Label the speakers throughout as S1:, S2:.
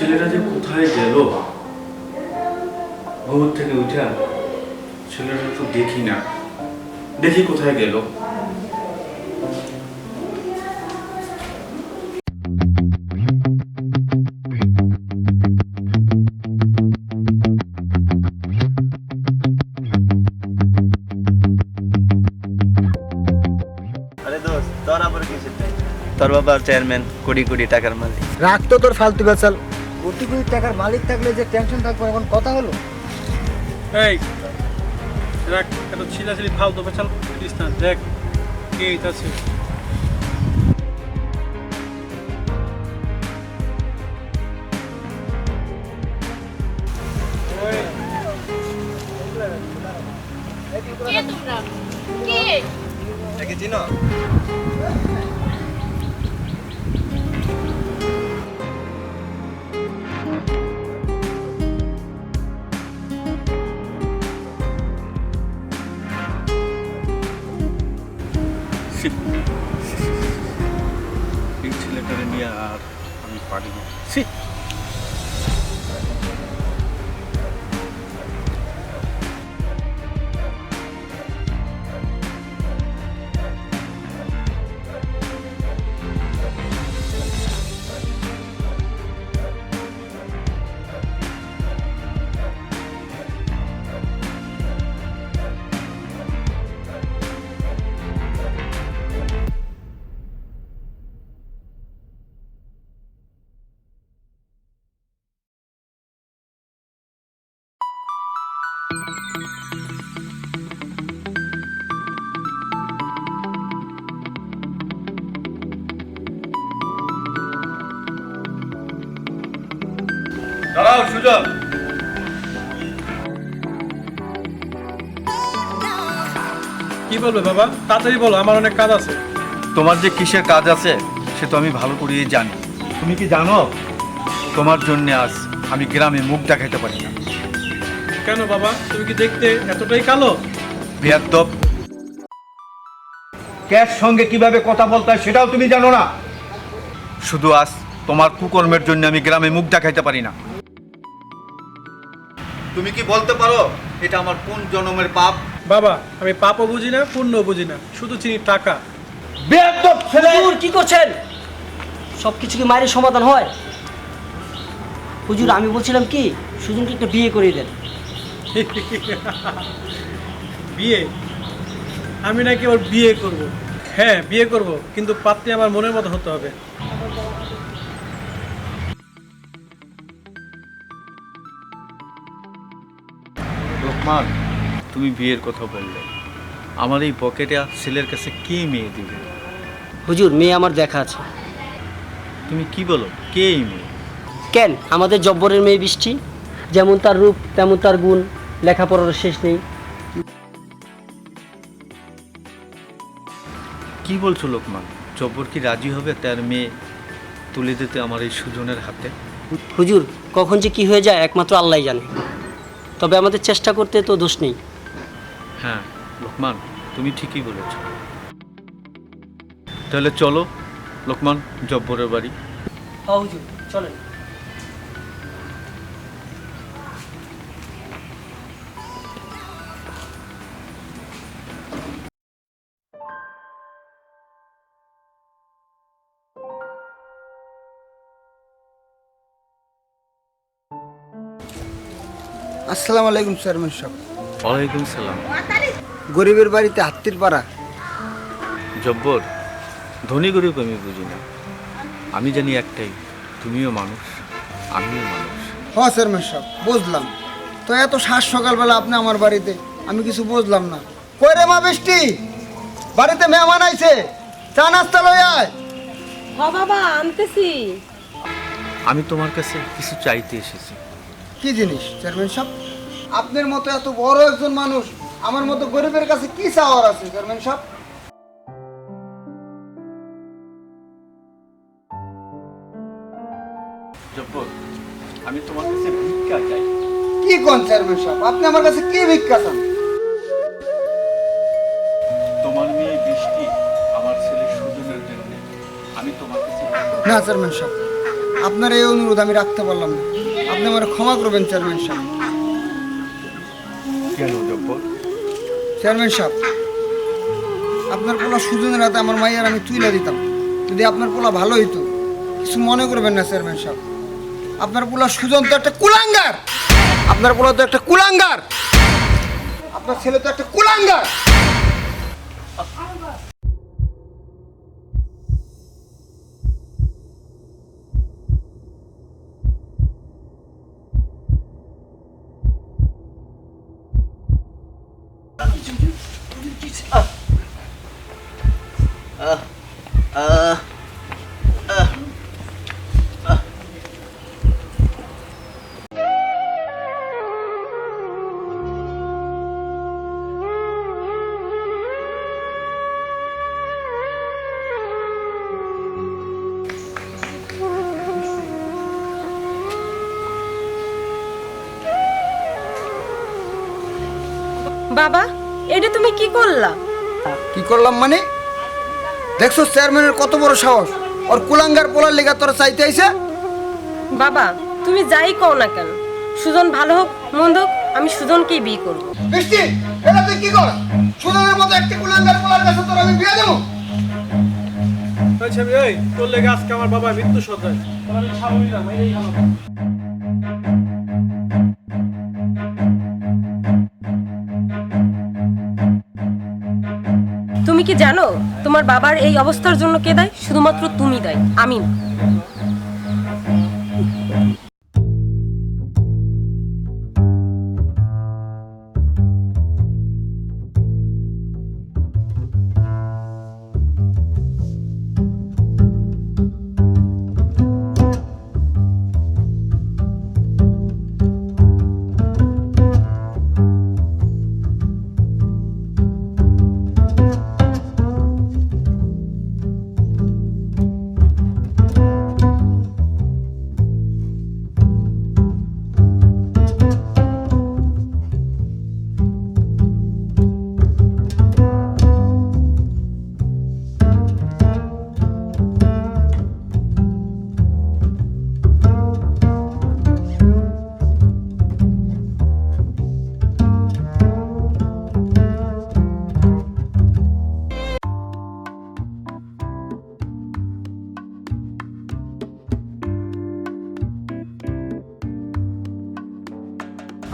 S1: ছেলেটা যে কোথায় গেল? ঘুম থেকে উঠে ছেলেটা তো দেখি না। দেখি কোথায় গেল।
S2: তোর আবার কিছু তোর বাবা চেয়ারম্যান কোটি কোটি টাকার মালিক।
S3: রাখতো তোর ফালতু বেচাল কোটি কোটি টাকার মালিক থাকলে যে টেনশন থাকবে এখন কথা হলো?
S4: এই দেখ এত ছিলাছিলি, ফালতু পেছাল দেখ, কে আছে?
S1: এই ছেলেটারে নিয়ে আর আমি পারি না। সুজন
S4: কি বলবে বাবা? তাড়াতাড়ি বলো আমার অনেক কাজ আছে।
S1: তোমার যে কিসের কাজ আছে সে তো আমি ভালো করেই জানি। তুমি কি জানো? তোমার জন্য আজ আমি গ্রামে মুখ দেখাইতে পারি না।
S4: কেন বাবা? তুমি কি দেখতে এতটাই কালো?
S1: বেয়াদব ক্যার সঙ্গে কীভাবে কথা বলতে হয় সেটাও তুমি জানো না। শুধু আজ তোমার কুকর্মের জন্য আমি গ্রামে মুখ দেখাইতে পারি না। তুমি কি বলতে পারো? এটা আমার কোন জন্মের পাপ?
S4: বাবা আমি পাপও বুঝি না পুণ্য বুঝি না। শুধু চিনি টাকা।
S1: বেয়াদব ছেলে!
S5: হুজুর কি করছেন? সব কিছু কি মায়ের সমাধান হয়? হুজুর আমি বলছিলাম কি সুজনকে একটা বিয়ে করিয়ে দেন।
S4: বিয়ে? আমি নাকি ওর বিয়ে করব। হ্যাঁ বিয়ে করব কিন্তু পাত্রী আমার মনের মতো হতে হবে।
S1: লোকমান তুমি বিয়ের কথা বললে। আমার এই পকেটে ছেলের কাছে কে মেয়ে দিবে?
S5: হুজুর মেয়ে আমার দেখা আছে।
S1: তুমি কি বলো কে এই মেয়ে?
S5: কেন? আমাদের জব্বরের মেয়ে বৃষ্টি। যেমন তার রূপ তেমন তার গুণ লেখাপড়ার শেষ নেই।
S1: কি বলছো লোকমান? জব্বর কি রাজি হবে তার মেয়ে তুলে দিতে আমার এই সুজনের হাতে?
S5: হুজুর কখন যে কি হয়ে যায় একমাত্র আল্লাহ জানে। তবে আমাদের চেষ্টা করতে তো দোষ নেই।
S1: হ্যাঁ লোকমান তুমি ঠিকই বলেছ। তাহলে চলো লোকমান জব্বরের বাড়ি।
S5: হ্যাঁ চলেন।
S3: আসসালামু আলাইকুম চেয়ারম্যান সাহেব।
S1: ওয়ালাইকুম সালাম।
S3: গরিবের বাড়িতে হাত্তির পাড়া।
S1: জব্বর ধনী গরিব আমি বুঝি না। আমি জানি একটাই তুমিও মানুষ আমিও মানুষ।
S3: হ চেয়ারম্যান সাহেব বুঝলাম। তো এত শ্বাস সকালবেলা আপনি আমার বাড়িতে আমি কিছু বুঝলাম না। কই রে মা বৃষ্টি? বাড়িতে মেহমান আইছে চা নাস্তা লই আয়।
S6: হ বাবা আনতেছি।
S1: আমি তোমার কাছে কিছু চাইতে এসেছি।
S3: কি জিনিস চেয়ারম্যান সাহেব? আপনার মতো এত বড় একজন মানুষ আমার মতো গরিবের কাছে কি চাওয়ার আছে চেয়ারম্যান সাহেব?
S1: জব্বর আমি তোমার কাছে ভিক্ষা চাই।
S3: কি কোন চেয়ারম্যান সাহেব? আপনি আমার কাছে কি ভিক্ষা চান?
S1: তোমার মেয়ে বৃষ্টি আমার ছেলে সুজনের জন্য। আমি তোমার কাছে
S3: না চেয়ারম্যান সাহেব আপনার এই অনুরোধ আমি রাখতে পারলাম না। আপনি আমার ক্ষমা করবেন চেয়ারম্যান সাহেব।
S1: কেন
S3: চেয়ারম্যান সাহেব আপনার পোলা সুজনের হাতে আমার মাইয়ার আমি তুইলা দিতাম। যদি আপনার পোলা ভালো হইতো কিছু মনে করবেন না চেয়ারম্যান সাহেব। আপনার পোলা সুজন তো একটা কুলাঙ্গার। আপনার পোলা তো একটা কুলাঙ্গার। আপনার ছেলে তো একটা কুলাঙ্গার।
S6: বাবা এটা তুমি কি করলা?
S3: কি করলাম মানে? দেখছ চেয়ারম্যানের কত বড় সাহস। ওর কুলাঙ্গার পোলার লেগা তোরা চাইতে আইছে?
S6: বাবা তুমি যাই কও না কেন। সুজন ভালো হোক মন্দ হোক আমি সুজনকেই বিয়ে করব।
S3: বৃষ্টি এটা তুই কি কর সুজনের মতো একটা কুলাঙ্গার পোলার কাছে তোর আমি বিয়ে দেবো?
S4: এই এই তোর লেগে আজকে আমার বাবা মৃত্যু সজ্জায় তোর আমি ছাড়বই না, মেরেই
S6: তুমি কি জানো তোমার বাবার এই অবস্থার জন্য কে দেয়? শুধুমাত্র তুমি দেয় আমি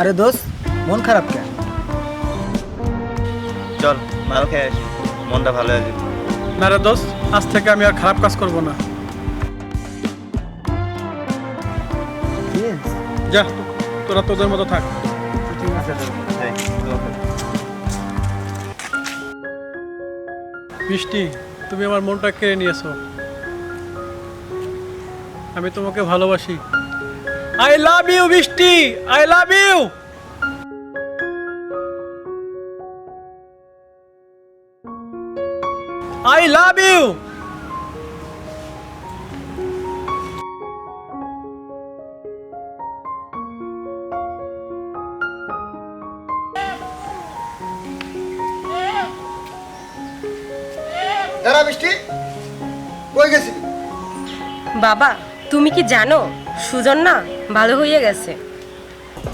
S3: আরে দোস্ত মন খারাপ কেন?
S2: চল মাল খেয়ে আসি। মনটা ভালো হয়ে যাবে।
S4: না রে দোস্ত আজ থেকে আমি আর খারাপ কাজ করব না। যা তোরা তোদের মতো থাক। বৃষ্টি তুমি আমার মনটা কেড়ে নিয়েছো। আমি তোমাকে ভালোবাসি। I love you Brishti I love you I love you
S3: দাঁড়া বৃষ্টি কই গেছিলি
S6: বাবা তুমি কি জানো? সুজন না ভালো হয়ে গেছে।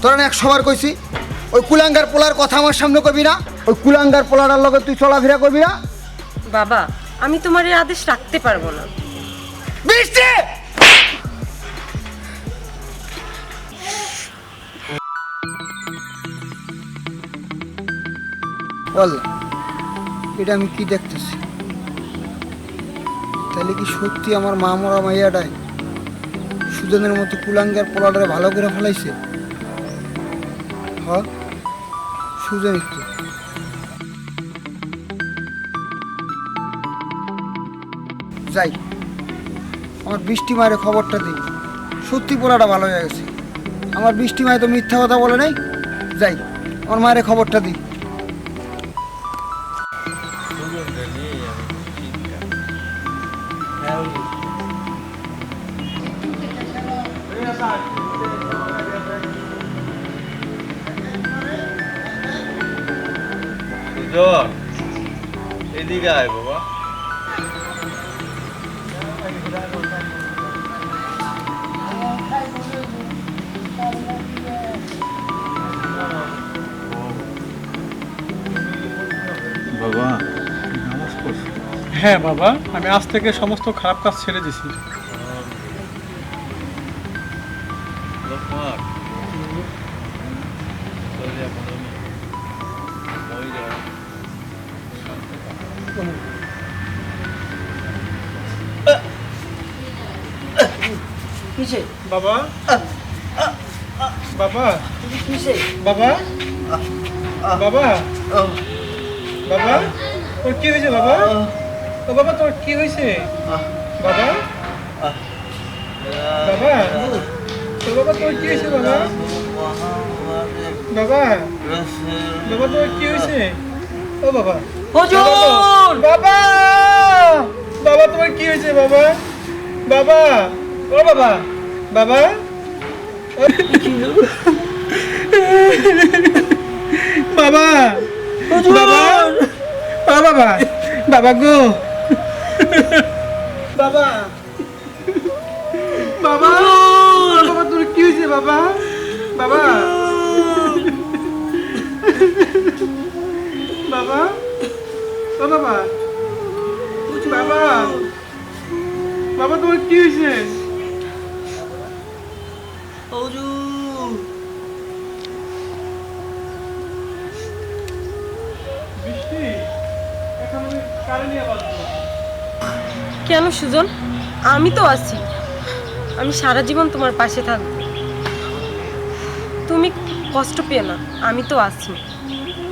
S3: তোরা না এক সবার কইছি ওই কুলাঙ্গার পোলার কথা আমার সামনে করবি না ওই কুলাঙ্গার পোলার লগে তুই চলাফেরা করবি না?
S6: বাবা আমি তোমার এই আদেশ রাখতে পারব না।
S3: বৃষ্টি! বল এটা আমি কি দেখতেছি? তাহলে কি সত্যি আমার মা মরা মাইয়াটাই? সুজনের মতো কুলাঙ্গার পোলাটারে ভালো করে ফেলাইছে? হ সুজনই তো। যাই, আমার বৃষ্টি মায়ের খবরটা দিই। সত্যি পোলাটা ভালো হয়ে গেছে। আমার বৃষ্টি মায়ে তো মিথ্যা কথা বলে নাই। যাই, আমার মায়ের খবরটা দিই।
S2: বাবা। বাবা
S4: হ্যাঁ বাবা আমি আজ থেকে সমস্ত খারাপ কাজ ছেড়ে দিছি।
S5: কিসে?
S4: বাবা। বাবা।
S5: কিসে?
S4: বাবা। বাবা। বাবা। তোর কি হয়েছে বাবা? ও বাবা তোর কি হয়েছে? বাবা। বাবা। তোর বাবা তোর কি হয়েছে বাবা? বাবা। বাবা তোর কি হয়েছে? ও বাবা।
S5: হুজুর!
S4: বাবা। বাবা তোমার কি হয়েছে বাবা? বাবা। ও বাবা বাবা। বাবা বাবা ও বাবা বাবা গো। বাবা বাবা বাবা তোর কি হয়েছে বাবা? বাবা বাবা ও বাবা বাবা বাবা তোমার কি হয়েছে?
S5: হুজুর
S4: বৃষ্টি এখন আমি কারে নিয়ে বাঁচবো?
S6: কেন সুজন? আমি তো আছি। আমি সারা জীবন তোমার পাশে থাকব। তুমি কষ্ট পেও না আমি তো আছি।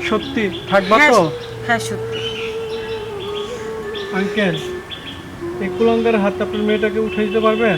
S4: সত্যি? থাকবা
S6: হ্যাঁ
S4: তো?
S6: হ্যাঁ সত্যি।
S4: আঙ্কেল এই কুলঙ্গার হাতে আপনার মেয়েটাকে উঠে দিতে পারবেন?